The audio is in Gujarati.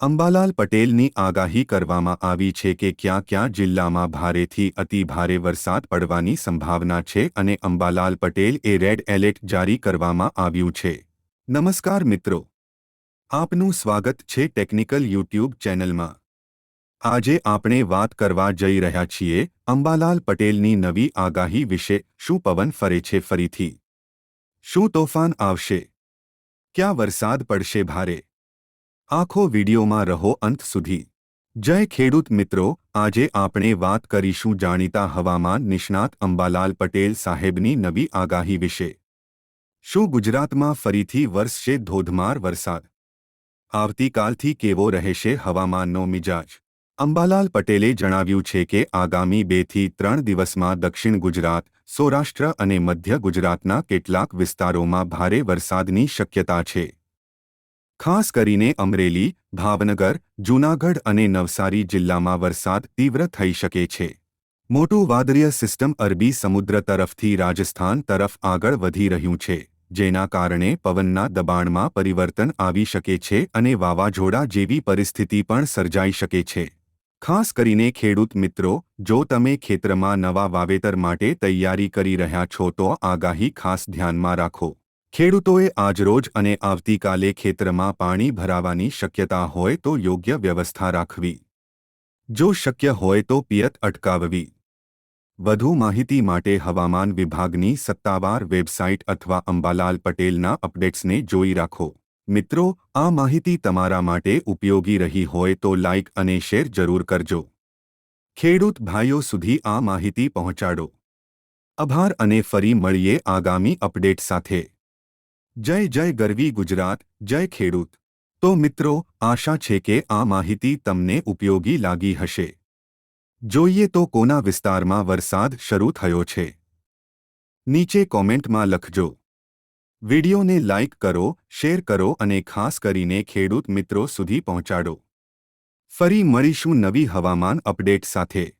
અંબાલાલ પટેલની આગાહી કરવામાં આવી છે કે ક્યાં ક્યાં જિલ્લામાં ભારેથી અતિ ભારે વરસાદ પડવાની સંભાવના છે અને અંબાલાલ પટેલ એ રેડ એલર્ટ જારી કરવામાં આવ્યું છે. નમસ્કાર મિત્રો. આપનું સ્વાગત છે ટેકનિકલ યુટ્યુબ ચેનલમાં. આજે આપણે વાત કરવા જઈ રહ્યા છીએ અંબાલાલ પટેલની નવી આગાહી વિશે શું પવન ફરે છે ફરીથી? શું તોફાન આવશે? ક્યાં વરસાદ પડશે ભારે? આખો વિડીયોમાં રહો અંત સુધી. જય ખેડૂત મિત્રો, આજે આપણે વાત કરીશું જાણીતા હવામાન નિષ્ણાત અંબાલાલ પટેલ સાહેબની નવી આગાહી વિશે. શું ગુજરાતમાં ફરીથી વરસશે ધોધમાર વરસાદ? આવતીકાલથી કેવો રહેશે હવામાનનો મિજાજ? અંબાલાલ પટેલે જણાવ્યું છે કે આગામી બેથી ત્રણ દિવસમાં દક્ષિણ ગુજરાત, સૌરાષ્ટ્ર અને મધ્ય ગુજરાતના કેટલાક વિસ્તારોમાં ભારે વરસાદની શક્યતા છે. ખાસ કરીને અમરેલી, ભાવનગર, જૂનાગઢ અને નવસારી જિલ્લામાં વરસાદ તીવ્ર થઈ શકે છે. મોટું વાદળીય સિસ્ટમ અરબી સમુદ્ર તરફથી રાજસ્થાન તરફ આગળ વધી રહ્યું છે, જેના કારણે પવનના દબાણમાં પરિવર્તન આવી શકે છે અને વાવાઝોડા જેવી પરિસ્થિતિ પણ સર્જાઈ શકે છે. ખાસ કરીને ખેડૂત મિત્રો, જો તમે ખેતરમાં નવા વાવેતર માટે તૈયારી કરી રહ્યા છો તો આગાહી ખાસ ધ્યાનમાં રાખો. ખેડૂતોએ આજરોજ અને આવતીકાલે ખેતરમાં પાણી ભરાવાની શક્યતા હોય તો યોગ્ય વ્યવસ્થા રાખવી. જો શક્ય હોય તો પિયત અટકાવવી. વધુ માહિતી માટે હવામાન વિભાગની સત્તાવાર વેબસાઇટ અથવા અંબાલાલ પટેલના અપડેટ્સને જોઈ રાખો. મિત્રો, આ માહિતી તમારા માટે ઉપયોગી રહી હોય તો લાઇક અને શેર જરૂર કરજો. ખેડૂત ભાઈઓ સુધી આ માહિતી પહોંચાડો. આભાર અને ફરી મળીએ આગામી અપડેટ સાથે. જય જય ગરવી ગુજરાત, જય ખેડૂત. તો મિત્રો, આશા છે કે આ માહિતી તમને ઉપયોગી લાગી હશે. જોઈએ તો કોના વિસ્તારમાં વરસાદ શરૂ થયો છે. નીચે કોમેન્ટમાં લખજો. વિડિયોને લાઇક કરો, શેર કરો અને ખાસ કરીને ખેડૂત મિત્રો સુધી પહોંચાડો. ફરી મળીશું નવી હવામાન અપડેટ સાથે.